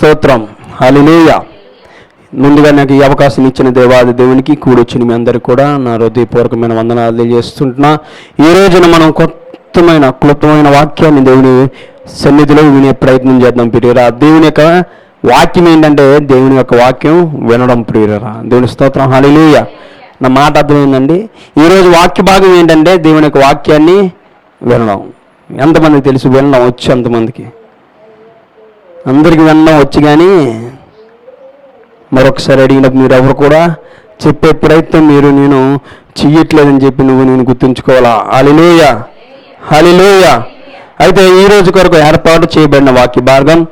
స్తోత్రం. హల్లెలూయా. ముందుగా నాకు ఈ అవకాశం ఇచ్చిన దేవాది దేవునికి కూడొచ్చిన మీ అందరికీ కూడా నా హృదయపూర్వకమైన వందనాలు తెలియజేస్తుంటున్నా. ఈ రోజున మనం కొత్తమైన క్లుప్తమైన వాక్యాన్ని దేవుని సన్నిధిలో వినే ప్రయత్నం చేద్దాం ప్రియరా దేవుని యొక్క వాక్యం ఏంటంటే దేవుని యొక్క వాక్యం వినడం ప్రియరా దేవుని స్తోత్రం. హల్లెలూయా. నా మాట అర్థమైందండి ఈరోజు వాక్య భాగం ఏంటంటే దేవుని యొక్క వాక్యాన్ని వినడం. ఎంతమందికి తెలుసు? వినడం. వచ్చి ఎంతమందికి అందరికి వినడం వచ్చి కానీ మరొకసారి అడిగినప్పుడు మీరు ఎవరు కూడా చెప్పే ప్రయత్నం మీరు నేను చెయ్యట్లేదని చెప్పి నువ్వు నేను గుర్తుంచుకోవాలా? అలిలోయ హాలిలోయ అయితే ఈ రోజు కొరకు ఏర్పాటు చేయబడిన వాక్య భాగం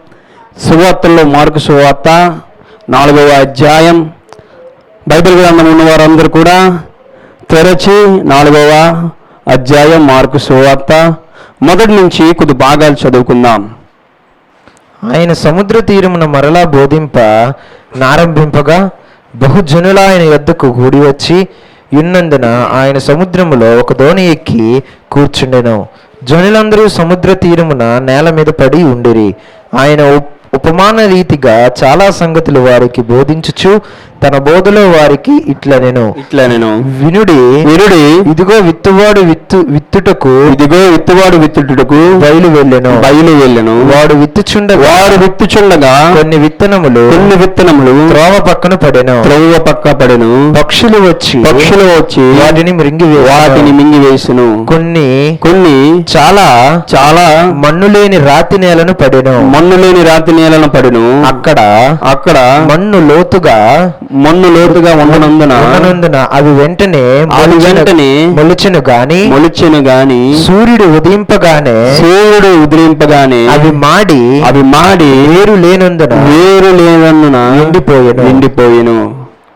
సువార్తల్లో మార్కు సువార్త నాలుగవ అధ్యాయం. బైబిల్ గ్రంథం ఉన్న వారందరూ కూడా తెరచి నాలుగవ అధ్యాయం మార్కు సువార్త మొదటి నుంచి కొద్ది భాగాలు చదువుకుందాం. ఆయన సముద్ర తీరమున మరలా బోధింప నారంభింపగా బహుజనుల ఆయన యొద్దకు కూడి వచ్చి ఉన్నందున ఆయన సముద్రములో ఒక దోణి ఎక్కి కూర్చుండెను. జనులందరూ సముద్ర తీరమున నేల మీద పడి ఉండిరి. ఆయన ఉపమాన రీతిగా చాలా సంగతులు వారికి బోధించుచు తన బోధలో వారికి ఇట్లా నేను ఇట్లా నేను వినుడి వినుడి ఇదిగో విత్తువాడు విత్తు విత్తుటకు ఇదిగో విత్తువాడు విత్తుటకు బయలు వెళ్ళెను. బయలు వెళ్ళను. వాడు విత్తుచుండగా వారు విత్తుచుండగా కొన్ని విత్తనములు కొన్ని విత్తనములు త్రోవ పక్కన పడెను. త్రవ్వ పక్క పడెను. పక్షులు వచ్చి పక్షులు వచ్చి వాటిని మృంగి వాటిని మింగివేసును కొన్ని కొన్ని చాలా చాలా మన్ను లేని రాతి నేలను పడెను. మన్ను లేని రాతి నేలను పడును. అక్కడ అక్కడ మన్ను లోతుగా మన్ను లోతుగా ఉండనందున ఉన్ననందున అవి వెంటనే అవి వెంటనే మొలిచెను గాని మొలిచెను గాని సూర్యుడు ఉదయింపగానే సూర్యుడు ఉదిరింపగానే అవి మాడి అవి మాడి వేరు లేనందున వేరు లేనందున ఎండిపోయెను. ఎండిపోయెను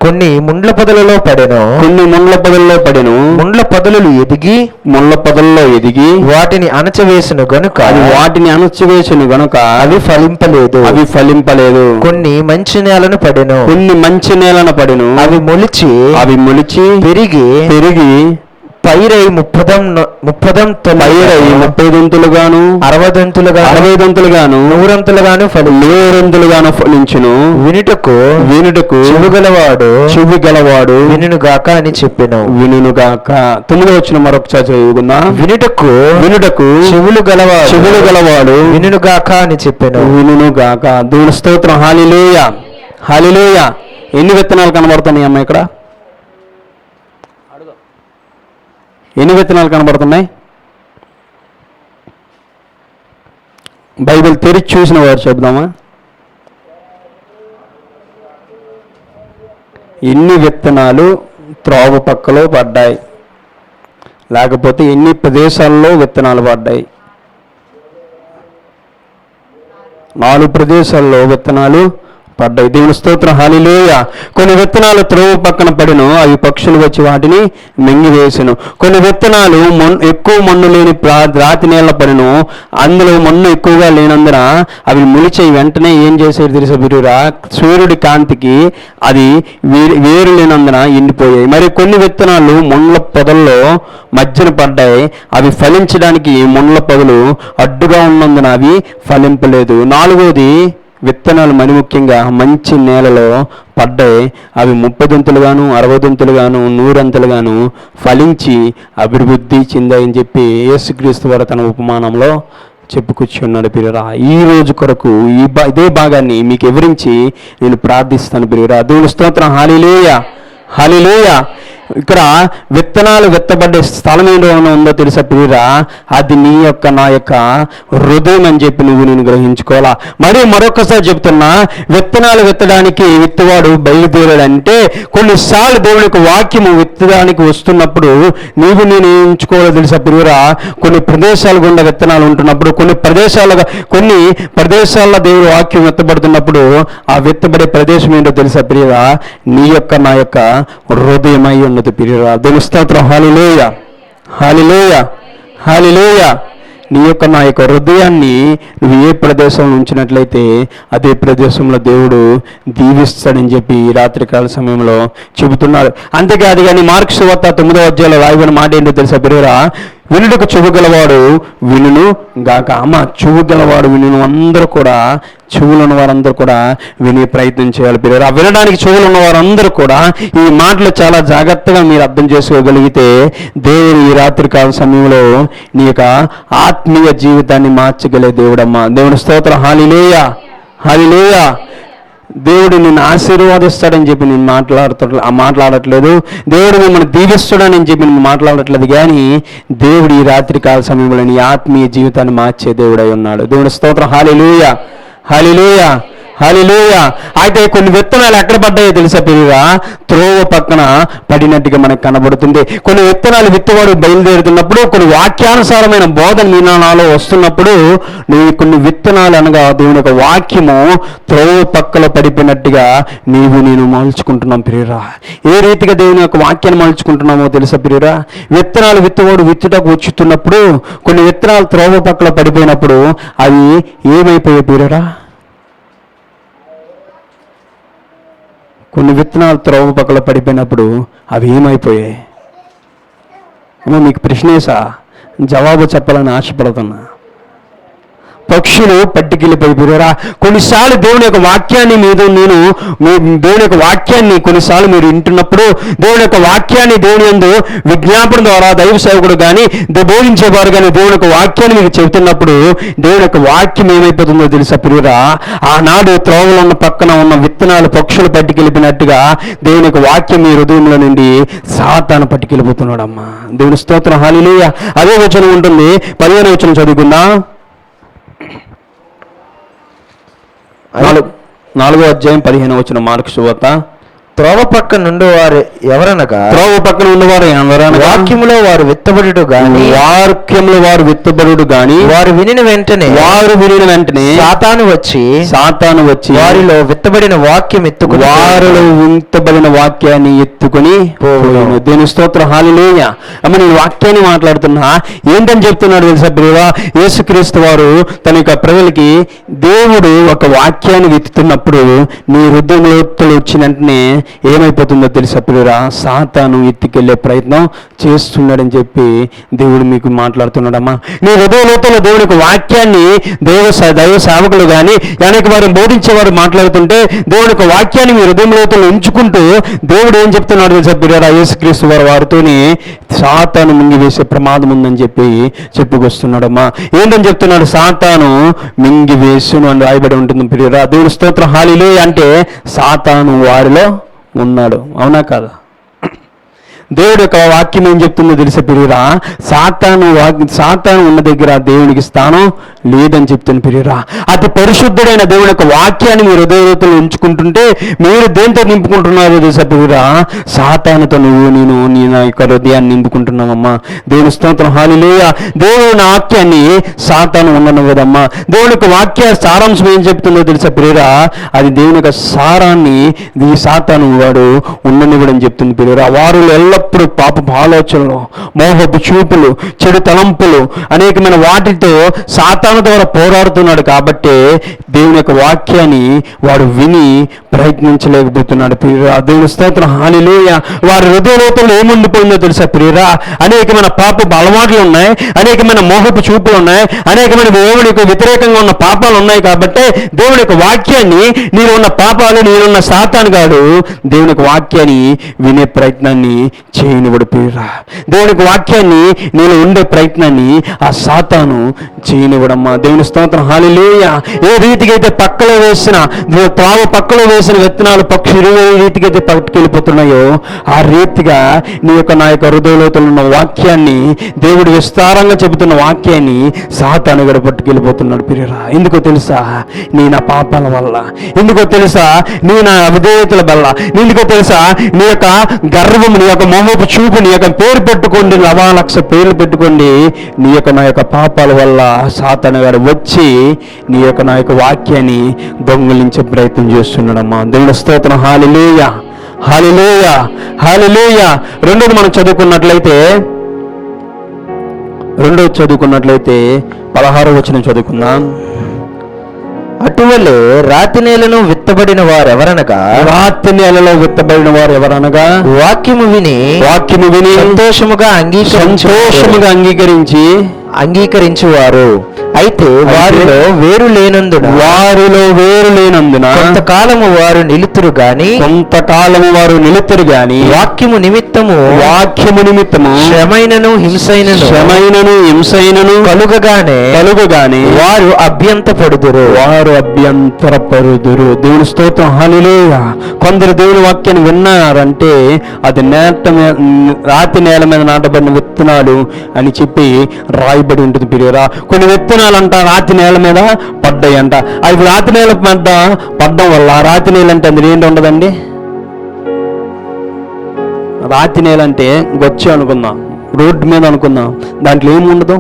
కొన్ని ముండ్ల పొదలలో పడెను. కొన్ని ముండ్ల పొదల్లో పడెను. ముండ్ల పొదలు ఎదిగి ముళ్ళ పొదల్లో ఎదిగి వాటిని అణచవేసిన గనుక అది వాటిని అణచివేసిన గనుక అవి ఫలింపలేదు. అవి ఫలింపలేదు. కొన్ని మంచి నేలను పడెను. కొన్ని మంచి నేలన పడెను. అవి మొలిచి అవి మొలిచి పెరిగి పెరిగి పైరై ముప్పదం ముప్పదం పైరై ముప్పై దొంతులుగాను అరవదంతులుగా అరవై దొంతులుగాను నూరంతులుగాను ఫలి నూరంతులుగాను ఫలించును. వినుటకు వినుటకు చెవుగలవాడు చెవి గలవాడు వినుగాక అని చెప్పెను. వినుగాక తొమ్మిదో వచ్చిన మరొకసారి చదువుకుందాం. వినుటకు వినుటకు చెవులు గలవాడు చెవులు గలవాడు వినుగాక అని చెప్పెను. వినుగాక దేవుని స్తోత్రం. హాలిలోయ. హాలిలోయ. ఎన్ని విత్తనాలు కనబడుతున్నాయి అమ్మ ఇక్కడ? ఎన్ని విత్తనాలు కనబడుతున్నాయి? బైబిల్ తెరిచి చూసిన వారు చెబుదామా? ఎన్ని విత్తనాలు త్రోవ పక్కలో పడ్డాయి? లేకపోతే ఎన్ని ప్రదేశాల్లో విత్తనాలు పడ్డాయి? నాలుగు ప్రదేశాల్లో విత్తనాలు పడ్డాయి. దేవుని స్తోత్రం. హాలిలోయ కొన్ని విత్తనాలు త్రోవ పక్కన పడిను అవి పక్షులు వచ్చి వాటిని మింగివేసను. కొన్ని విత్తనాలు మొన్ ఎక్కువ మన్ను లేని రాతి నీళ్ళ పడిను అందులో మన్ను ఎక్కువగా లేనందున అవి ములిచే వెంటనే ఏం చేసేది తెలుసా బిరురా సూర్యుడి కాంతికి అది వేరు లేనందున ఎండిపోయాయి. మరి కొన్ని విత్తనాలు మొండ్ల పొదల్లో మధ్యన పడ్డాయి. అవి ఫలించడానికి మొండ్ల పొదలు అడ్డుగా ఉన్నందున అవి ఫలింపలేదు. నాలుగోది విత్తనాలు మరి ముఖ్యంగా మంచి నేలలో పడ్డాయి. అవి ముప్పై దొంతులుగాను అరవై నూరంతులుగాను ఫలించి అభివృద్ధి చెందాయని చెప్పి యేసుక్రీస్తు వారు తన ఉపమానంలో చెప్పుకొచ్చున్నాడు పిల్లరా ఈ రోజు కొరకు ఈ బా ఇదే భాగాన్ని మీకు వివరించి నేను ప్రార్థిస్తాను పిల్లరా దేవుని స్తోత్రం. హాలిలేయ హాలిలేయ ఇక్కడ విత్తనాలు విత్తబడ్డే స్థలం ఏంటో ఉందో తెలుసా ప్రియురా? అది నీ యొక్క నా యొక్క హృదయం అని చెప్పి నువ్వు నేను గ్రహించుకోవాలా? మరి మరొకసారి చెప్తున్నా విత్తనాలు విత్తడానికి విత్తవాడు బయలుదేరాడంటే కొన్నిసార్లు దేవుని యొక్క వాక్యము విత్తడానికి వస్తున్నప్పుడు నీవు నేను ఎంచుకోవాలో తెలుసా ప్రియురా? కొన్ని ప్రదేశాలు గుండా విత్తనాలు ఉంటున్నప్పుడు కొన్ని ప్రదేశాలుగా కొన్ని ప్రదేశాల్లో దేవుడు వాక్యం విత్తబడుతున్నప్పుడు ఆ విత్తబడే ప్రదేశం ఏంటో తెలుసా ప్రియురా? నీ యొక్క నా యొక్క హృదయమై ఉన్నది ప్రియురా అర్థం స్తోత్ర హాలిలోయ హాలిలోయ హాలిలోయ నీ యొక్క నా యొక్క హృదయాన్ని నువ్వు ఏ ప్రదేశంలో ఉంచినట్లయితే అదే ప్రదేశంలో దేవుడు దీవిస్తాడని చెప్పి ఈ రాత్రికాల సమయంలో చెబుతున్నారు. అంతేకాదు కానీ మార్క్స్ వద్ద తొమ్మిదో అధ్యాయంలో రాయబడిన మాట ఏంటో తెలుసా బిరురా వినుటకు చెవుగలవాడు వినును గాక. అమ్మ చెవుగలవాడు వినును. అందరూ కూడా చెవులున్న వారందరూ కూడా వినే ప్రయత్నం చేయాలి పిల్లలు ఆ వినడానికి చెవులు ఉన్న వారందరూ కూడా ఈ మాటలు చాలా జాగ్రత్తగా మీరు అర్థం చేసుకోగలిగితే దేవుడు ఈ రాత్రి కాల సమయంలో నీ యొక్క ఆత్మీయ జీవితాన్ని మార్చగలే దేవుడమ్మా. దేవుని స్తోత్రం. హాలిలేయ. హాలిలేయ. దేవుడు నిన్ను ఆశీర్వాదిస్తాడని చెప్పి నేను మాట్లాడుతు మాట్లాడట్లేదు. దేవుడు మిమ్మల్ని దీవిస్తాడని చెప్పి నేను మాట్లాడట్లేదు. కానీ దేవుడు ఈ రాత్రి కాల సమయంలో నీ ఆత్మీయ జీవితాన్ని మార్చే దేవుడై ఉన్నాడు. దేవుడి స్తోత్రం. హాలిలూయ హాలిలూయ హాలిలూయ అయితే కొన్ని విత్తనాలు ఎక్కడ పడ్డాయో తెలుసా పిల్లగా త్రోవ పక్కన పడినట్టుగా మనకు కనబడుతుంది. కొన్ని విత్తనాలు విత్తవాడు బయలుదేరుతున్నప్పుడు కొన్ని వాక్యానుసారమైన బోధ మీ నాలో వస్తున్నప్పుడు నీవు కొన్ని విత్తనాలు అనగా దేవుని ఒక వాక్యము త్రోవ పక్కలో పడిపోయినట్టుగా నీవు నేను మలుచుకుంటున్నాం ప్రియరా. ఏ రీతిగా దేవుని యొక్క వాక్యాన్ని మలుచుకుంటున్నామో తెలుసా ప్రియరా? విత్తనాలు విత్తవాడు విత్తుటకు వచ్చుతున్నప్పుడు కొన్ని విత్తనాలు త్రోవ పక్కలో పడిపోయినప్పుడు అవి ఏమైపోయాయి ప్రియరా? కొన్ని విత్తనాలు త్రోవ పక్కల పడిపోయినప్పుడు అవి ఏమైపోయాయి? మీకు ప్రశ్నేసా? జవాబు చెప్పాలని ఆశపడుతున్నా. పక్షులు పట్టుకెళ్ళిపోయిపోయారా కొన్నిసార్లు దేవుని యొక్క వాక్యాన్ని మీద నేను దేవుని యొక్క వాక్యాన్ని కొన్నిసార్లు మీరు వింటున్నప్పుడు దేవుని యొక్క వాక్యాన్ని దేవుని యందు విజ్ఞాపన ద్వారా దైవ సేవకుడు కానీ బోధించేవారు కానీ దేవుని యొక్క వాక్యాన్ని మీకు చెబుతున్నప్పుడు దేవుని యొక్క వాక్యం ఏమైపోతుందో తెలుసా ప్రియురా ఆనాడు త్రోవలో ఉన్న పక్కన ఉన్న విత్తనాలు పక్షులు పట్టుకెళ్ళిపోయినట్టుగా దేవుని యొక్క వాక్యం మీ హృదయంలో నుండి సాతాను పట్టుకెళ్ళిపోతున్నాడమ్మా. దేవుని స్తోత్రం. హాలిలేయ అదే వచనం ఉంటుంది. పదిహేను వచనం చదువుకుందాం. నాలుగు నాలుగో అధ్యాయం పదిహేను వచ్చిన మార్కు శువత త్రోవ పక్క నుండి వారు ఎవరనగా? త్రోవ పక్కన ఉన్నవారు ఎవరనగా? వాక్యములో వారు విత్తబడుట గాని వాక్యములు వారు విత్తబడుడు గాని వారు వినిన వెంటనే వారు వినిన వెంటనే సాతాను వచ్చి సాతాను వచ్చి వారిలో విత్తబడిన వాక్యం ఎత్తుకుని వారిలో వింతబడిన వాక్యాన్ని ఎత్తుకొని పోవును. దేని స్తోత్రం. హాలిలేయ అమ్మ నేను వాక్యాన్ని మాట్లాడుతున్నా. ఏంటని చెప్తున్నాడు తెలుసా ప్రియా యేసుక్రీస్తు వారు తన యొక్క ప్రజలకి దేవుడు ఒక వాక్యాన్ని వెతుతున్నప్పుడు నీ హృదయంలో వచ్చిన వెంటనే ఏమైపోతుందో తెలిసి ప్రియరా? సాతాను ఎత్తికెళ్ళే ప్రయత్నం చేస్తున్నాడని చెప్పి దేవుడు మీకు మాట్లాడుతున్నాడమ్మా. నీ హృదయ లోపల దేవుని యొక్క వాక్యాన్ని దైవ దైవ సేవకులు కానీ వెనక వారు బోధించేవారు మాట్లాడుతుంటే దేవుని యొక్క వాక్యాన్ని మీ హృదయం లోపల ఉంచుకుంటూ దేవుడు ఏం చెప్తున్నాడు తెలుసా ప్రియరా? యేసుక్రీస్తు వారు వారితోని సాతాను మింగివేసే ప్రమాదం ఉందని చెప్పి చెప్పుకొస్తున్నాడమ్మా. ఏంటని చెప్తున్నాడు? సాతాను మింగివేసును అని రాయబడి ఉంటుంది ప్రియరా. దేవుని స్తోత్ర. హాలిలే అంటే సాతాను వారిలో ఉన్నాడు. అవునా కాదా? దేవుడు యొక్క వాక్యం ఏం చెప్తుందో తెలిసే పిరిరా సాతాను సాతాను ఉన్న దగ్గర దేవునికి స్థానం లేదని చెప్తున్న పిరిరా అతి పరిశుద్ధుడైన దేవుని యొక్క వాక్యాన్ని మీరు హృదయతలు ఉంచుకుంటుంటే మీరు దేంతో నింపుకుంటున్నారో తెలిసే పిరిరా సాతానుతో నువ్వు నేను నీ నా యొక్క హృదయాన్ని నింపుకుంటున్నామమ్మా. దేవుని స్తోత్రం హాలిలేయ దేవుని వాక్యాన్ని సాతాను ఉండను కదమ్మా దేవుని యొక్క వాక్య సారాంశం ఏం చెప్తుందో తెలిసే పిరిరా అది దేవుని యొక్క సారాన్ని ఈ సాతాను వాడు ఉండనివ్వడం చెప్తుంది పిరిరా వారు ఎల్లప్పుడూ పాపపు ఆలోచనలు మోహపు చూపులు చెడు తలంపులు అనేకమైన వాటితో సాతాను ద్వారా పోరాడుతున్నాడు కాబట్టి దేవుని యొక్క వాక్యాన్ని వాడు విని ప్రయత్నించలేకపోతున్నాడు. ప్రియరా దేవుని స్తోత్రం హానిలేయ వారి హృదయ ఏముండిపోయిందో తెలుసా ప్రియరా? అనేకమైన పాపపు అలవాట్లు ఉన్నాయి అనేకమైన మోహపు చూపులు ఉన్నాయి అనేకమైన దేవుడికి వ్యతిరేకంగా ఉన్న పాపాలు ఉన్నాయి కాబట్టి దేవుని యొక్క వాక్యాన్ని నేను ఉన్న పాపాలు నేనున్న సాతాను కాదు దేవుని యొక్క వాక్యాన్ని వినే ప్రయత్నాన్ని చేయనివ్వడు ప్రియరా దేవునికి వాక్యాన్ని నేను ఉండే ప్రయత్నాన్ని ఆ సాతాను చేయనివ్వడమ్మా. దేవుని స్తోత్రం. హాలిలేయ ఏ రీతికైతే అయితే పక్కలో వేసిన త్రావ పక్కలో వేసిన విత్తనాలు పక్షులు ఏ రీతికైతే అయితే పట్టుకెళ్ళిపోతున్నాయో ఆ రీతిగా నీ యొక్క నా యొక్క హృదయలోతులు ఉన్న వాక్యాన్ని దేవుడు విస్తారంగా చెబుతున్న వాక్యాన్ని సాతాను కూడా పట్టుకెళ్ళిపోతున్నాడు పిరిరా ఎందుకో తెలుసా? నీ నా పాపాల వల్ల. ఎందుకో తెలుసా? నీ నా అవిధేయతల వల్ల. ఎందుకో తెలుసా? నీ యొక్క గర్వం నీ యొక్క మోహపు చూపు నీ యొక్క పేరు పెట్టుకోండి లవాలక్ష పేర్లు పెట్టుకోండి. నీ యొక్క నా యొక్క పాపాల వల్ల సాతన గారు వచ్చి నీ యొక్క నా యొక్క వాక్యాన్ని దొంగిలించే ప్రయత్నం చేస్తున్నాడమ్మా. దేవుని స్తోత్రం. హాలిలేయ హాలిలేయ హాలిలేయ రెండోది మనం చదువుకున్నట్లయితే రెండోది చదువుకున్నట్లయితే పదహారు వచ్చిన చదువుకుందాం. అటువలే రాతి నేలను విత్తబడిన వారెవరనగా? రాత్రి నెలలో విత్తబడిన వారు ఎవరనగా వాక్యము విని వాక్యము విని సంతోషముగా అంగీకరించి అంగీకరించువారు. అయితే వారిలో వేరు లేనందున వారిలో వేరు లేనందున కొంతకాలము వారు నిలుతురు గాని కొంతకాలము వారు నిలుతురు గాని వాక్యము నిమిత్తము వాక్యము నిమిత్తము శ్రమైనను హింసైనను శ్రమైనను హింసైనను కలుగగానే కలుగుగాని వారు అభ్యంతపడుదురు వారు అభ్యంతరపరుదురు దేవుని స్తోత్రం హల్లెలూయా. కొందరు దేవుని వాక్యాన్ని విన్నారంటే అది నేట రాతి నేల మీద నాటబడిన విత్తనాలు అని చెప్పి రాయబడి ఉంటుంది పిరియరా. కొన్ని విత్తనాలు అంట రాతి నేల మీద పడ్డాయి అంట అవి రాతి నేల మీద పడ్డం వల్ల రాతి నేల అంటే అందులో ఏంటి ఉండదండి? రాతి నేల అంటే గొచ్చి అనుకుందాం రోడ్డు మీద అనుకుందాం. దాంట్లో ఏముండదు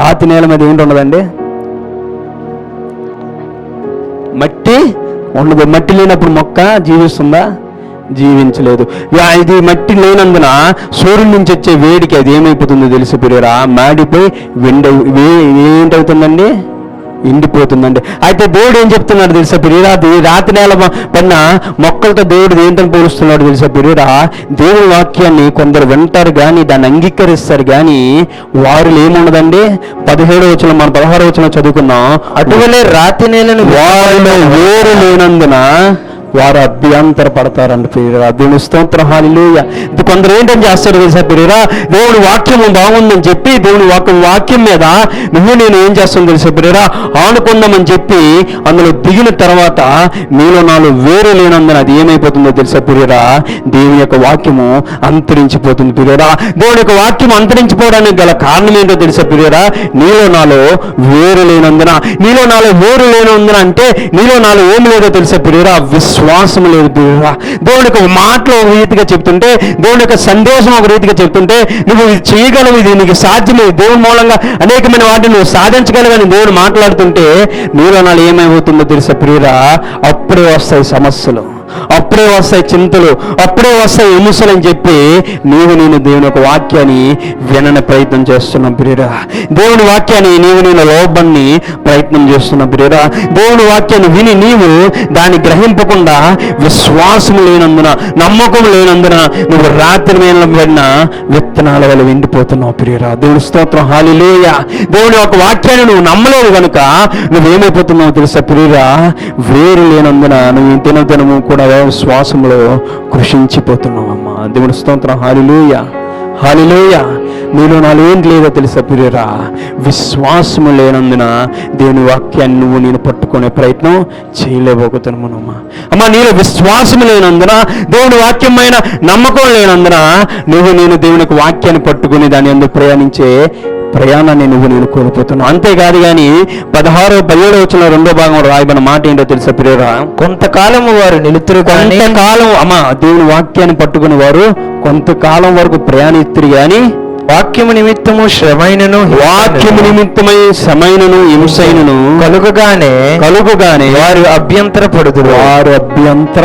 రాతి నేల మీద ఏంటి ఉండదండి? మట్టి ఉండదు. మట్టి లేనప్పుడు మొక్క జీవిస్తుందా? జీవించలేదు. యా- ఇది మట్టి లేనందున సూర్యుడి నుంచి వచ్చే వేడికి అది ఏమైపోతుందో తెలిసి పిరియరా మాడిపోయి వెండ ఏంటవుతుందండి ఎండిపోతుందండి. అయితే దేవుడు ఏం చెప్తున్నాడు తెలుసా పిరియరా అది రాతి నేల పైన మొక్కలతో దేవుడు ఏంటని పోలుస్తున్నాడు తెలుసా పిరియరా దేవుని వాక్యాన్ని కొందరు వింటారు కానీ దాన్ని అంగీకరిస్తారు కానీ వారిలో ఏముండదండి? పదిహేడు వచ్చిన మన పదహారు వచ్చిన చదువుకున్నాం అటువలే రాతి నేలను వారిలో వేరు లేనందున వారు అభ్యంతర పడతారండి ప్రియరా దేవుని స్తోత్రం హాలిలుయ ఇది కొందరు ఏంటని చేస్తారు తెలుసా ప్రియరా దేవుని వాక్యం బాగుందని చెప్పి దేవుని వాక్యం వాక్యం మీద నువ్వు నేను ఏం చేస్తాను తెలుసా ప్రియరా ఆనుకుందామని చెప్పి అందులో దిగిన తర్వాత మీలో నాలో వేరు లేనందున అది ఏమైపోతుందో తెలుసా ప్రియరా దేవుని యొక్క వాక్యము అంతరించిపోతుంది ప్రియరా దేవుని యొక్క వాక్యం అంతరించిపోవడానికి గల కారణం ఏంటో తెలుసా ప్రియరా నీలో నాలో వేరు లేనందున నీలో నాలో వేరు లేనందున అంటే నీలో నాలో ఏం లేదో తెలుసా ప్రియరా విశ్వాసం లేదు ప్రియరా ఒక యొక్క మాటలు ఒక రీతిగా చెప్తుంటే దేవుని యొక్క సందేశం ఒక రీతిగా చెప్తుంటే నువ్వు ఇది చేయగలవు ఇది నీకు సాధ్యమే. దేవుని మూలంగా అనేకమైన వాటిని నువ్వు సాధించగలవని దేవుడు మాట్లాడుతుంటే నీలో నాలో ఏమైపోతుందో తెలుసా ప్రియురా అప్పుడే వస్తాయి సమస్యలు. అప్పుడే వస్తాయి చింతలు అప్పుడే వస్తాయి ఎముసలు అని చెప్పి నీవు నేను దేవుని ఒక వాక్యాన్ని వినని ప్రయత్నం చేస్తున్నాం ప్రియరా దేవుని వాక్యాన్ని నీవు నేను లోబన్ని ప్రయత్నం చేస్తున్నాం ప్రియరా దేవుని వాక్యాన్ని విని నీవు దాన్ని గ్రహింపకుండా విశ్వాసం లేనందున నమ్మకం లేనందున నువ్వు రాత్రి మీద విన్న విత్తనాల వల్ల ఎండిపోతున్నావు ప్రియరా దేవుని స్తోత్రం హాలిలేయ దేవుని ఒక వాక్యాన్ని నువ్వు నమ్మలేవు కనుక నువ్వేమైపోతున్నావు తెలుసా ప్రియరా వేరు లేనందున నువ్వు దినదినము కూడా శ్వాసంలో కృషించిపోతున్నావు అమ్మ దేవుడు స్తోత్రం. హాలిలోయ హాలిలోయ నీలో నాలో ఏం లేదో తెలుసా ప్రియరా విశ్వాసము లేనందున దేవుని వాక్యాన్ని నువ్వు నేను పట్టుకునే ప్రయత్నం చేయలేకపోతున్నామమ్మా అమ్మా నీలో విశ్వాసం లేనందున దేవుని వాక్యమైన నమ్మకం లేనందున నువ్వు నేను దేవునికి వాక్యాన్ని పట్టుకుని దాని అందుకు ప్రయాణించే ప్రయాణాన్ని నువ్వు నేను కోల్పోతున్నావు. అంతేకాదు కానీ పదహారో పదిహేడో వచ్చిన రెండో భాగం రాయబడిన మాట ఏంటో తెలుసా ప్రియరా? కొంతకాలము వారు నిలుతురు కొంతకాలం అమ్మా దేవుని వాక్యాన్ని పట్టుకుని వారు కొంతకాలం వరకు ప్రయాణిస్తురు కానీ వాక్యము నిమిత్తము శ్రమైనను వాక్యము నిమిత్తమై శ్రమైనను హింసైనను కలుగగానే కలుగుగానే వారు అభ్యంతరపడుదురు. వారు అభ్యంతర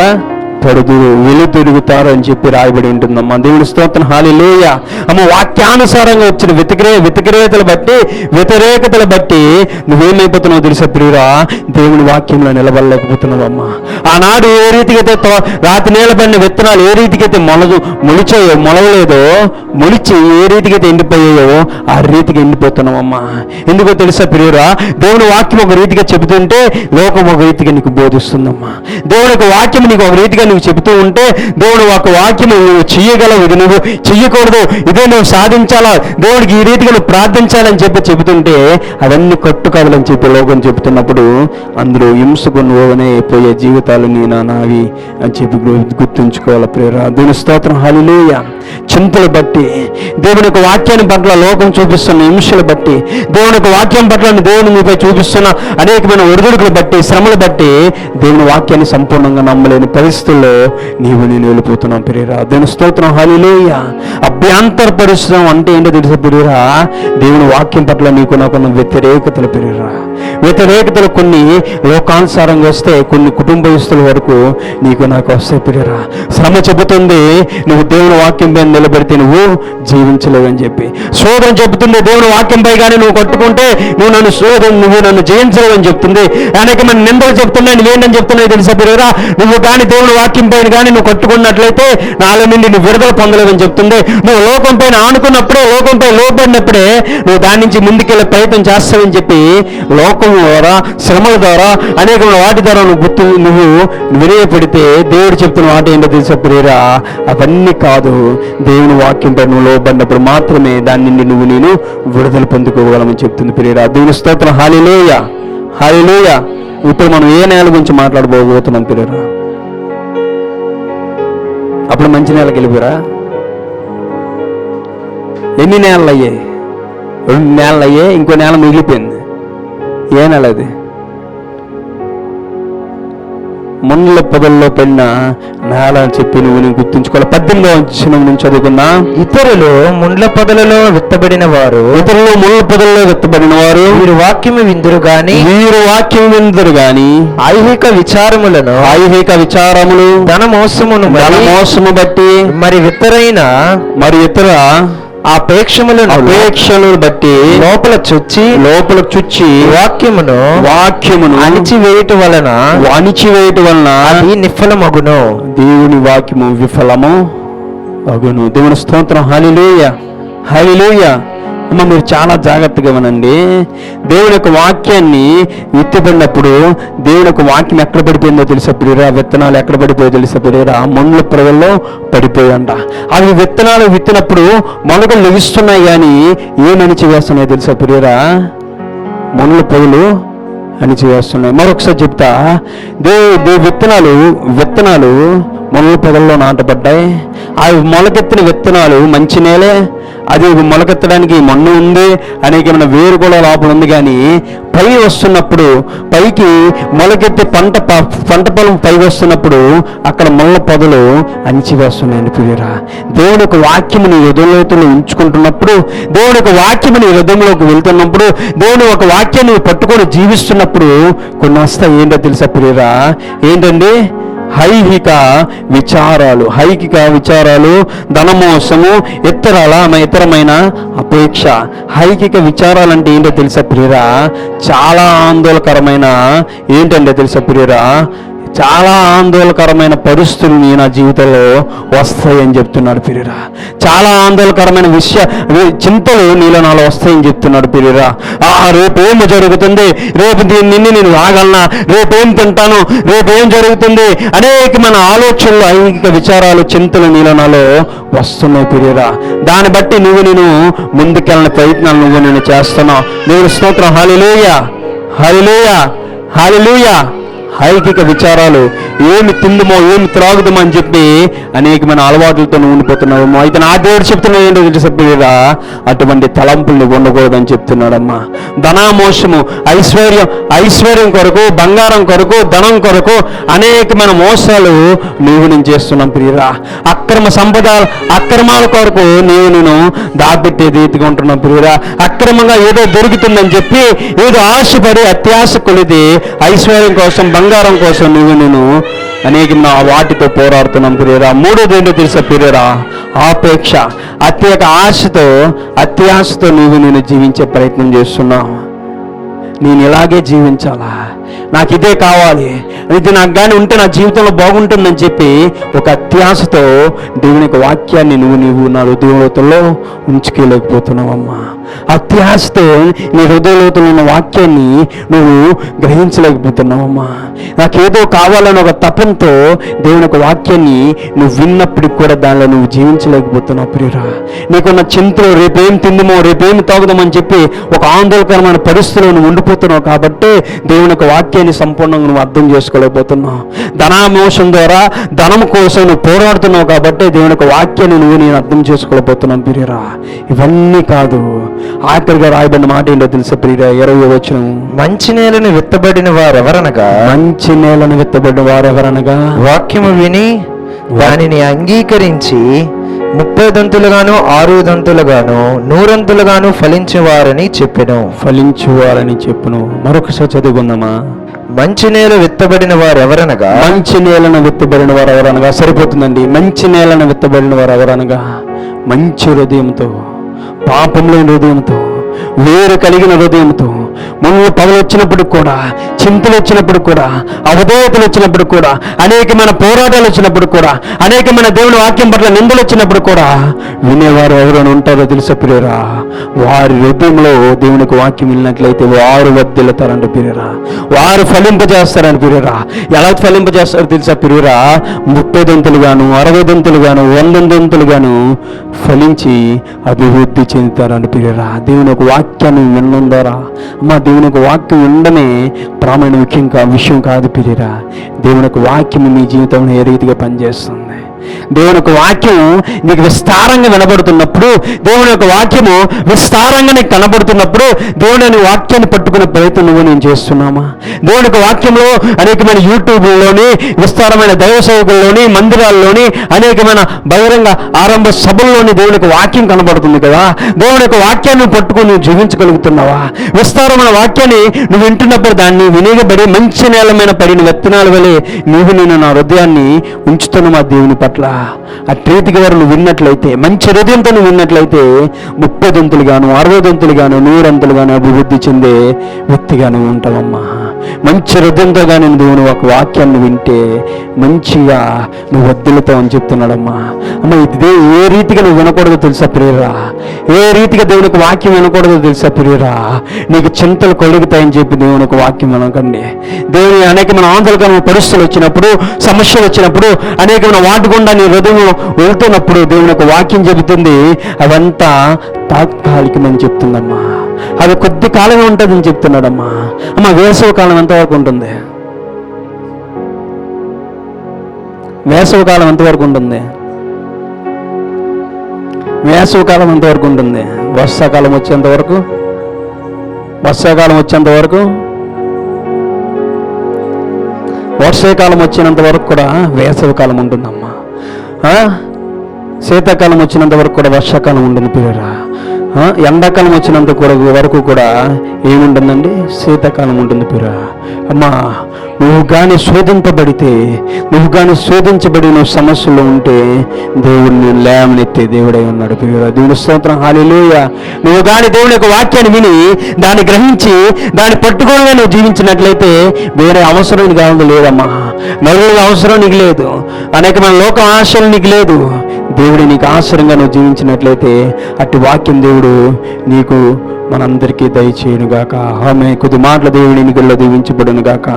పడుదు వెలు తిరుగుతారు అని చెప్పి రాయబడి ఉంటుందమ్మా. దేవుని స్తోత్రం. హాలిలేయ అమ్మ వాక్యానుసారంగా వచ్చిన వ్యతిరే వ్యతిరేకతలు బట్టి వ్యతిరేకతలు బట్టి నువ్వేమైపోతున్నావు తెలుసా ప్రియురా? దేవుని వాక్యంలో నిలబడలేకపోతున్నావమ్మా. ఆనాడు ఏ రీతికైతే తో- రాతి నీళ్ళబడిన విత్తనాలు ఏ రీతికైతే మొలదు మొలిచాయో మొలవలేదో మొలిచి ఏ రీతికైతే ఎండిపోయాయో ఆ రీతికి ఎండిపోతున్నావమ్మా. ఎందుకో తెలుసా ప్రియురా? దేవుని వాక్యం ఒక రీతిగా చెబుతుంటే లోకం ఒక రీతిగా నీకు బోధిస్తుందమ్మా. దేవుని వాక్యం నీకు ఒక రీతిగా నీకు చెబుతూ ఉంటే దేవుడు ఒక వాక్యం నువ్వు చెయ్యగలవు ఇది నువ్వు చెయ్యకూడదు ఇదే నువ్వు సాధించాలా దేవుడికి ఈ రీతిగా నువ్వు ప్రార్థించాలని చెప్పి చెబుతుంటే అవన్నీ కట్టుకదలని చెప్పి లోకం చెబుతున్నప్పుడు అందులో హింసకు నువ్వునే పోయే జీవితాలు నీ నావి అని చెప్పి గుర్తుంచుకోవాలి ప్రేర? దేవుని స్తోత్రం హలిలేయ చింతలు బట్టి దేవుని యొక్క వాక్యాన్ని పట్ల లోకం చూపిస్తున్న హింసలు బట్టి దేవుని యొక్క వాక్యం పట్ల దేవుని మీపై చూపిస్తున్న అనేకమైన ఒడిదుడుకులు బట్టి శ్రమలు బట్టి దేవుని వాక్యాన్ని సంపూర్ణంగా నమ్మలేని పరిస్థితులు పరిస్థితుల్లో నీవు నేను వెళ్ళిపోతున్నాం ప్రియరా. దేవుని స్తోత్రం హలిలోయ అభ్యంతర పరిశ్రమ అంటే ఏంటో తెలుసా ప్రియరా? దేవుని వాక్యం పట్ల నీకు నాకున్న వ్యతిరేకతలు పెరిగిరా వ్యతిరేకతలు కొన్ని లోకానుసారంగా వస్తే కొన్ని కుటుంబస్తుల వరకు నీకు నాకు వస్తాయి ప్రియరా శ్రమ చెబుతుంది నువ్వు దేవుని వాక్యం పైన నిలబెడితే నువ్వు జీవించలేవని చెప్పి. శోధన చెబుతుంది దేవుని వాక్యంపై కానీ నువ్వు కట్టుకుంటే నువ్వు నన్ను శోధన నువ్వు నన్ను జయించలేవని చెప్తుంది. అనేకమైన నిందలు చెప్తున్నాయి నువ్వేంటని చెప్తున్నాయి తెలుసా ప్రియరా నువ్వు కానీ దేవుని వాక్యం పైన కానీ నువ్వు కట్టుకున్నట్లయితే నాలో నుండి నువ్వు విడుదల పొందలేవని చెప్తుంది. నువ్వు లోకం పైన ఆనుకున్నప్పుడే లోకంపై లోపడినప్పుడే నువ్వు దాని నుంచి ముందుకెళ్ళే ప్రయత్నం చేస్తావని చెప్పి లో లోకం ద్వారా శ్రమల ద్వారా అనేకమైన వాటి ద్వారా నువ్వు గుర్తు నువ్వు వినయపెడితే దేవుడు చెప్తున్న మాట ఏంటో తెలుసా ప్రియరా? అవన్నీ కాదు. దేవుని వాక్యంపై నువ్వు లోబడినప్పుడు మాత్రమే దాని నుండి నువ్వు నేను విడుదల పొందుకోగలమని చెప్తుంది ప్రియరా. దేవుని స్తోత్రం. హాలిలోయ హాలిలోయ ఇప్పుడు మనం ఏ నేల గురించి మాట్లాడబోతున్నాం ప్రియరా? అప్పుడు మంచి నేలకి వెళ్ళిపోరా ఎన్ని నేలలు అయ్యాయి రెండు నేలలు అయ్యాయి ఇంకో నేల మిగిలిపోయింది. ఏ నెల అది ముళ్ళ పొదల్లో పడిన నేల అని చెప్పి నువ్వు నేను గుర్తుంచుకోవాలి. పద్దెనిమిదో వచ్చిన నుంచి చదువుకున్నా ఇతరులు ముండ్ల పొదలలో విత్తబడిన వారు ఇతరులు ముళ్ళ పొదల్లో వెత్తబడిన వారు వీరు వాక్యము విందురు గాని వీరు వాక్యం విందరు గాని ఐహిక విచారములను ఐహిక విచారములు ధన మోసమును ధన మోసము బట్టి మరి విత్తరైన మరి ఇతర అపేక్షములను అపేక్షలను బట్టి లోపల చొచ్చి లోపల చుచ్చి వాక్యమును వాక్యమును అణిచివేయటం వలన అణిచివేయటం వలన అది నిఫలమగును. దేవుని వాక్యము విఫలము అగును. దేవుని స్తోత్రం. హలిలోయ హలిలోయ అమ్మ మీరు చాలా జాగ్రత్తగా వినండి. దేవుని యొక్క వాక్యాన్ని ఎత్తిపడినప్పుడు దేవుని యొక్క వాక్యం ఎక్కడ పడిపోయిందో తెలుసా ప్రియరా? విత్తనాలు ఎక్కడ పడిపోయో తెలుసా ప్రియరా? మొండ్ల ప్రజల్లో పడిపోయంట. అవి విత్తనాలు విత్తినప్పుడు మొలకలు లభిస్తున్నాయి కానీ ఏమనిచి వేస్తున్నాయో తెలుసా ప్రియరా? మొండ్ల పొదలు అణిచివేస్తున్నాయి. మరొకసారి చెప్తా దే దే విత్తనాలు విత్తనాలు మొలల పొదల్లో నాటబడ్డాయి. ఆ మొలకెత్తిన విత్తనాలు మంచి నేలే. అది మొలకెత్తడానికి మన్ను ఉంది. అనేకమైన వేరు కూడా లోపల ఉంది కానీ పై వస్తున్నప్పుడు పైకి మొలకెత్తి పంట ప- పంట పొలం పై వస్తున్నప్పుడు అక్కడ మొల్ల పొదలు అణిచివేస్తున్నాయని ప్రియరా. దేవుడు ఒక వాక్యము నీ ఉంచుకుంటున్నప్పుడు దేవుడు ఒక వాక్యము నీ హృదయంలోకి వెళ్తున్నప్పుడు దేవుడు ఒక వాక్యాన్ని పట్టుకొని జీవిస్తున్నప్పుడు కొన్ని వస్తాయి ఏంటో తెలుసా ప్రియరా? ఏంటండి? హైహిక విచారాలు హైకిక విచారాలు ధనమోసము ఇతరాల ఇతరమైన అపేక్ష. హైకిక విచారాలు అంటే ఏంటో తెలుసా ప్రియరా? చాలా ఆందోళనకరమైన ఏంటంటే తెలుసా ప్రియరా? చాలా ఆందోళనకరమైన పరిస్థితులు నీ నా జీవితంలో వస్తాయని చెప్తున్నాడు పిరిరా. చాలా ఆందోళనకరమైన విషయ చింతలు నీలో నాలో వస్తాయని చెప్తున్నాడు పిరిరా. ఆ రేపేం జరుగుతుంది? రేపు నిన్ను నేను రాగలనా రేపేం తింటాను? రేపేం జరుగుతుంది? అనేకమైన ఆలోచనలు ఐహిక విచారాలు చింతలు నీలో నాలో వస్తున్నాయి పిరిరా. దాన్ని బట్టి నువ్వు నేను ముందుకెళ్ళిన ప్రయత్నాలు నువ్వు నేను చేస్తున్నావు. నేను స్తోత్రం. హాలిలోయ హాలిలోయ హాలిలోయ హైకిక విచారాలు ఏమి తిందుమో ఏమి త్రాగుదమో అని చెప్పి అనేకమైన అలవాట్లతో నువ్వు ఉండిపోతున్నావేమో. అయితే నా దేవుడు చెప్తున్నాడు ఏంటో తెలుసా అటువంటి తలంపుల్ని ఉండకూడదని చెప్తున్నాడమ్మా. ధనామోషము ఐశ్వర్యం ఐశ్వర్యం కొరకు బంగారం కొరకు ధనం కొరకు అనేకమైన మోసాలు నీవు నేను చేస్తున్నాం ప్రియురా అక్రమ సంపద అక్రమాల కొరకు నీవు నేను దాపెట్టే రీతిగా ఉంటున్నాం ప్రియురా అక్రమంగా ఏదో దొరుకుతుందని చెప్పి ఏదో ఆశపడి అత్యాశ కొలిది ఐశ్వర్యం కోసం బంగారం కోసం నువ్వు నేను అనేక నా వాటితో పోరాడుతున్నాం ప్రియరా. మూడోది ఏంటో తెలుసా ప్రియరా? ఆపేక్ష. అత్యక ఆశతో అత్యాశతో నువ్వు నేను జీవించే ప్రయత్నం చేస్తున్నావు. నేను ఇలాగే జీవించాలా? నాకు ఇదే కావాలి. ఇది నాకు కానీ ఉంటే నా జీవితంలో బాగుంటుందని చెప్పి ఒక అత్యాశతో దేవుని యొక్క వాక్యాన్ని నువ్వు నీవు నా హృదయలోతుల్లో ఉంచుకోలేకపోతున్నావమ్మా అత్యాశతో నీ హృదయలోతులు ఉన్న వాక్యాన్ని నువ్వు గ్రహించలేకపోతున్నావమ్మా. నాకేదో కావాలని ఒక తపంతో దేవుని యొక్క వాక్యాన్ని నువ్వు విన్నప్పటికి కూడా దానిలో నువ్వు జీవించలేకపోతున్నావు ప్రియురా. నీకున్న చింతలు రేపేం తిందుమో రేపేం తాగుదామని చెప్పి ఒక ఆందోళనకరమైన పరిస్థితుల్లో నువ్వు ఉండిపోతున్నావు కాబట్టి దేవుని యొక్క వాక్యాన్ని సంపూర్ణంగా నువ్వు అర్థం చేసుకోలేకపోతున్నావు. ధనామోషం ద్వారా ధనం కోసం నువ్వు పోరాడుతున్నావు కాబట్టి దేవుని యొక్క వాక్యాన్ని నువ్వు నేను అర్థం చేసుకోలేకపోతున్నాను ప్రియరా. ఇవన్నీ కాదు. ఆఖరిగా రాయబడిన మాట ఏంటో తెలుసా ప్రియరా? ఇరవై వచ్చిన మంచి నేలను విత్తబడిన వారెవరనగా? మంచి నేలను విత్తబడిన వారెవరనగా? వాక్యము విని దానిని అంగీకరించి ముప్పై దంతులుగాను ఆరు దంతులుగాను నూరంతులుగాను ఫలించేవారని చెప్పెను. ఫలించువారని చెప్పును. మరొకసారి చదువుకుందామా? మంచి నేల విత్తబడిన వారెవరనగా? మంచి నేలను విత్తబడిన వారు ఎవరనగా సరిపోతుందండి. మంచి నేలను విత్తబడిన వారు ఎవరనగా మంచి హృదయంతో పాపం లేని హృదయంతో వేరు కలిగిన హృదయంతో మనల్ని పగలు వచ్చినప్పుడు కూడా చింతలు వచ్చినప్పుడు కూడా అవధేయతలు వచ్చినప్పుడు కూడా అనేకమైన పోరాటాలు వచ్చినప్పుడు కూడా అనేకమైన దేవుని వాక్యం పట్ల నిందలు వచ్చినప్పుడు కూడా వినేవారు ఎవరైనా ఉంటారో తెలుసా పిరేరా వారి హృదయంలో దేవునికి వాక్యం వెళ్ళినట్లయితే వారు వర్దిల్లుతారంట పిరేరా వారు ఫలింపజేస్తారని పిరేరా ఎలా ఫలింపజేస్తారో తెలుసా పిరేరా ముప్పై దొంతులు గాను అరవై దొంతులుగాను వంద దొంతులు గాను ఫలించి అభివృద్ధి చెందుతారని పిరేరా దేవుని ఒక వాక్యాన్ని వినడం ద్వారా అమ్మ దేవుని యొక్క వాక్యం ఉండమే ప్రామాణిక ముఖ్యం కా విషయం కాదు పిరిరా దేవుని యొక్క వాక్యం మీ జీవితంలో ఏ రీతిగా పనిచేస్తుంది? దేవుని యొక్క వాక్యం నీకు విస్తారంగా వినబడుతున్నప్పుడు దేవుని యొక్క వాక్యము విస్తారంగా నీకు కనబడుతున్నప్పుడు దేవుని అనే వాక్యాన్ని పట్టుకునే ప్రయత్నం నువ్వు నేను చేస్తున్నామా? దేవుని యొక్క వాక్యంలో అనేకమైన యూట్యూబ్లోని విస్తారమైన దైవ సేవకుల్లోని మందిరాల్లోని అనేకమైన బహిరంగ ఆరంభ సభల్లోని దేవుని యొక్క వాక్యం కనబడుతుంది కదా? దేవుని యొక్క వాక్యాన్ని పట్టుకుని నువ్వు జీవించగలుగుతున్నావా? విస్తారమైన వాక్యాన్ని నువ్వు వింటున్నప్పుడు దాన్ని వినియోగపడి మంచి నేలమైన పడిన విత్తనాల వలె నీవు నేను నా హృదయాన్ని ఉంచుతున్న మా దేవుని పట్ల? అట్టి రీతిగా వారు నువ్వు విన్నట్లయితే మంచి హృదయంతో నువ్వు విన్నట్లయితే ముప్పై దంతులు గాను అరవై దంతులు గాను నూరంతులు గాను అభివృద్ధి చెందే వ్యక్తిగా నువ్వు ఉంటావమ్మా. మంచి హృదయంతో కానీ నువ్వు ఒక వాక్యాన్ని వింటే మంచిగా నువ్వు వద్దులతో అని చెప్తున్నాడమ్మా. అమ్మ ఇదే ఏ రీతిగా నువ్వు వినకూడదో తెలుసా ప్రియరా? ఏ రీతిగా దేవునికి వాక్యం వినకూడదో తెలుసా ప్రియరా? నీకు చింతలు కలుగుతాయని చెప్పి దేవునికి వాక్యం వినకండి. దేవుని అనేకమైన ఆందోళన పరిస్థితులు వచ్చినప్పుడు సమస్యలు వచ్చినప్పుడు అనేకమైన వాటి గుండా నీ హృదయం వెళ్తున్నప్పుడు దేవుని ఒక వాక్యం చెబుతుంది అవంతా తాత్కాలికమని చెప్తుందమ్మా. అది కొద్ది కాలమే ఉంటుందని చెప్తున్నాడమ్మా. అమ్మ వేసవ కాలం ఎంతవరకు ఉంటుంది? వేసవ కాలం ఎంతవరకు ఉంటుంది? వేసవ కాలం ఎంతవరకు ఉంటుంది? వర్షాకాలం వచ్చేంత వరకు వర్షాకాలం వచ్చేంత వరకు వర్షాకాలం వచ్చినంత వరకు కూడా వేసవి కాలం ఉంటుందమ్మా. శీతాకాలం వచ్చినంత వరకు కూడా వర్షాకాలం ఉంటుంది పిల్లరా. ఎండాకాలం వచ్చినంత కూడా వరకు కూడా ఏముంటుందండి? శీతాకాలం ఉంటుంది పిరా అమ్మా నువ్వు కానీ శోధింపబడితే నువ్వు కానీ శోధించబడి నువ్వు ఉంటే దేవుడిని లేమనెత్తే దేవుడై ఉన్నాడు పిరా దేవుని స్తోత్రం. హాలిలోయ నువ్వు కానీ దేవుని యొక్క వాక్యాన్ని విని దాన్ని గ్రహించి దాన్ని పట్టుకోవడమే నువ్వు జీవించినట్లయితే వేరే అవసరం నీకు లేదమ్మా. నలుగురు అవసరం నీకు లేదు. అనేకమైన లోక ఆశలు నీకు లేదు. దేవుడు నీకు ఆశ్రయంగా నువ్వు జీవించినట్లయితే అట్టి వాక్యం దేవుడు నీకు మనందరికీ దయచేయునుగాక. ఆమె కొద్ది మాటల దేవుడి నిగుల్లో దీవించబడునుగాక.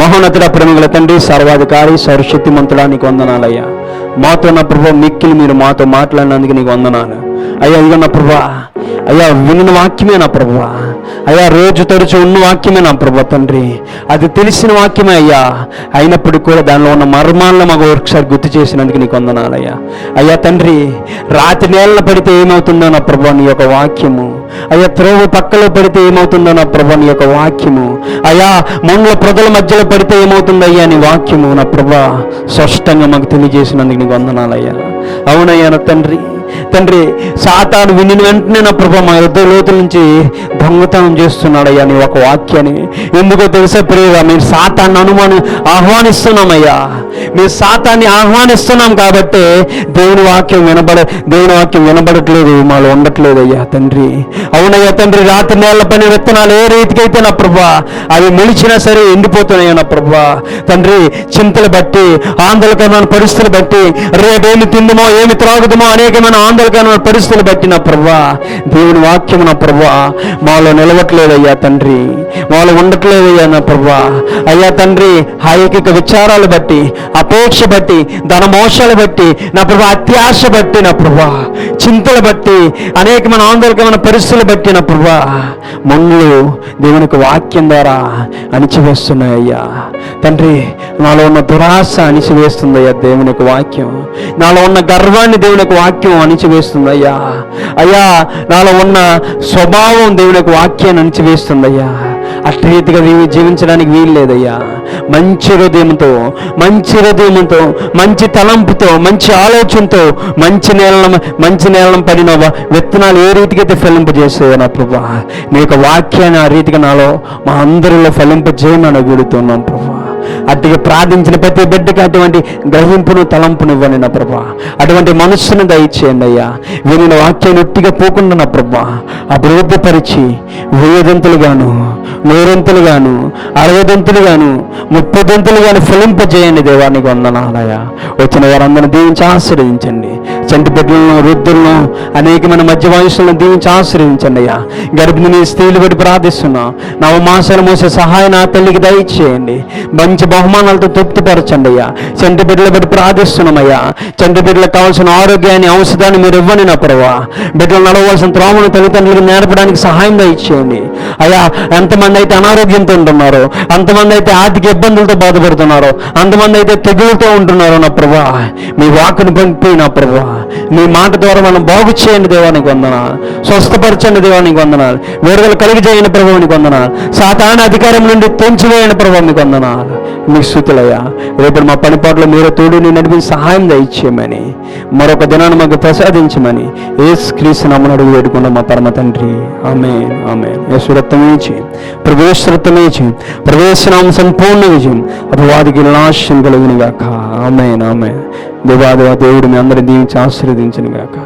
మహోన్నతుడ ప్రేమగల తండ్రి సర్వాధికారి సర్వశక్తి మంతుడా నీకు వందనాలయ్యా. మాతో నా ప్రభావ మిక్కిలి మీరు మాతో మాట్లాడినందుకు నీకు వందనాలు. అయ్యా ఇదిగో నా ప్రభా అయ్యా విన్న వాక్యమే నా ప్రభువా. అయ్యా రోజు తరచు ఉన్న వాక్యమే నా ప్రభు తండ్రి. అది తెలిసిన వాక్యమే అయ్యా. అయినప్పటికీ కూడా దానిలో ఉన్న మర్మాలను మాకు ఒకసారి గుర్తు చేసినందుకు నీకు వందనాలయ్యా అయ్యా. తండ్రి రాతి నేలన పడితే ఏమవుతుందో నా ప్రభు నీ యొక్క వాక్యము. అయ్యా త్రోవ పక్కలో పడితే ఏమవుతుందో నా ప్రభు నీ యొక్క వాక్యము. అయ్యా మొండ్ల ప్రజల మధ్యలో పడితే ఏమవుతుందయ్యా నీ వాక్యము నా ప్రభా స్పష్టంగా మాకు తెలియజేసినందుకు నీకు వందనాలయ్యా అవునయ్యా నా తండ్రి. తండ్రి సాతాను విని వెంటనే నా ప్రభా మా యుద్ధ లోతుల నుంచి దొంగతనం చేస్తున్నాడయ్యా నీ ఒక వాక్యాన్ని. ఎందుకో తెలుసా ప్రియగా మీరు సాతాన్ని అనుమానం ఆహ్వానిస్తున్నామయ్యా. మీరు సాతాన్ని ఆహ్వానిస్తున్నాం కాబట్టి దేవుని వాక్యం వినబడ దేవుని వాక్యం వినబడట్లేదు మాలో ఉండట్లేదు అయ్యా తండ్రి. అవునయ్యా తండ్రి రాత్రి నేల పని విత్తనాలు ఏ రీతికైతే నా ప్రభా అవి మొలిచినా సరే ఎండిపోతున్నాయా నా ప్రభా. తండ్రి చింతలు బట్టి ఆందోళనకరమైన పరిస్థితులు బట్టి రేపేమి తిందుమో ఏమి త్రాగుదమో అనేకమైన ఆందోళనకరమైన పరిస్థితులు బట్టి నా ప్రభా దేవుని వాక్యం నా ప్రభా మాలో నిలవట్లేదయ్యా తండ్రి. మాలో ఉండట్లేదయ్యా నా ప్రభా. అయ్యా తండ్రి ఐకిక విచారాలు బట్టి అపేక్ష బట్టి ధనమోషాలు బట్టి నా ప్రభా అత్యాశ బట్టి నా ప్రభా చింతలు బట్టి అనేకమైన ఆందోళనకరమైన పరిస్థితులు బట్టి నా ప్రభా మొండ్లు దేవునికి వాక్యం ద్వారా అణిచివేస్తున్నాయ్యా తండ్రి నాలో ఉన్న దురాశ అణిచివేస్తుందయ్యా దేవుని దేవునికి వాక్యం. నాలో ఉన్న గర్వాన్ని దేవునికి వాక్యం అణిచివేస్తుందయ్యా. అయ్యా నాలో ఉన్న స్వభావం దేవుని యొక్క వాక్యాన్ని అణిచివేస్తుందయ్యా. అట్టి రీతిగా జీవించడానికి వీలు లేదయ్యా మంచి హృదయంతో మంచి హృదయంతో మంచి తలంపుతో మంచి ఆలోచనతో మంచి నేలను మంచి నేలను పడిన విత్తనాలు ఏ రీతికి అయితే ఫలింపజేస్తాయో నా ప్రభా. మీ యొక్క వాక్యాన్ని ఆ రీతిగా నాలో మా అందరిలో ఫలింపజేయమని అడుగుతున్నాం ప్రభా. అట్టుగా ప్రార్థించిన ప్రతి బిడ్డకి అటువంటి గ్రహింపును తలంపును ఇవ్వండి నా ప్రభా. అటువంటి మనస్సును దయచేయండి అయ్యా. వినిన వాక్యాన్ని ఒట్టిగా పోకుండా నా ప్రభా. అభివృద్ధిపరిచి వేయదంతులుగాను నూరంతులుగాను అరవదంతులుగాను ముప్పై దంతులుగాను ఫలింపజేయండి దేవానికి వందనాలయ్యా వచ్చిన వారందరిని దీవించి ఆశ్రయించండి. చంటి బిడ్డలను వృద్ధులను అనేకమైన మధ్య వయసులను దీవించి ఆశ్రయించండి అయ్యా. గర్భిణిని స్త్రీలు పెట్టి ప్రార్థిస్తున్నాం. నవమాసాలు మోసే సహాయం నా తల్లికి దయచేయండి. మంచి బహుమానాలతో తృప్తిపరచండి అయ్యా. చంటి బిడ్డల బట్టి ప్రార్థిస్తున్నామయ్యా చంటి బిడ్డలకు కావాల్సిన ఆరోగ్యాన్ని ఔషధాన్ని మీరు ఇవ్వని నా ప్రభా బిడ్డలు నడవలసిన త్రోమను తల్లిదండ్రులకు నేర్పడానికి సహాయం ఇచ్చేయండి అయ్యా ఎంతమంది అయితే అనారోగ్యంతో ఉంటున్నారో అంతమంది అయితే ఆర్థిక ఇబ్బందులతో బాధపడుతున్నారో అంతమంది అయితే తెగులతో ఉంటున్నారో నా ప్రభా మీ వాకును పంపి నా ప్రభా మీ మాట ద్వారా మనం బాగు చేయండి దేవానికి వందనాలు. స్వస్థపరచండి దేవానికి వందనాలు. విడుదల కలిగి చేయండి ప్రభావానికి వందనాలు. సాధారణ అధికారం నుండి తెంచివేయండి ప్రభావానికి వందనాలు. మీకు స్థుతులయ్యా. రేపు మా పనిపాట్లో మీరు తోడుని నడిపి సహాయం దయచేయమని మరొక దినాన్ని మాకు ప్రసాదించమని ఏ క్రీస్తు నమ్మని అడుగు వేడుకున్న మా పరమ తండ్రి. ఆమె ఆమె యశ్వరత్వమే చేయం ప్రవేశరత్వమే చేయం ప్రవేశనామ సంపూర్ణ విజయం అపవాదికి నాశం కలుగునిగాక. ఆమె ఆమె దేవాదేవ దేవుడు మీ అందరిని దీవించి ఆశీర్వదించను గాక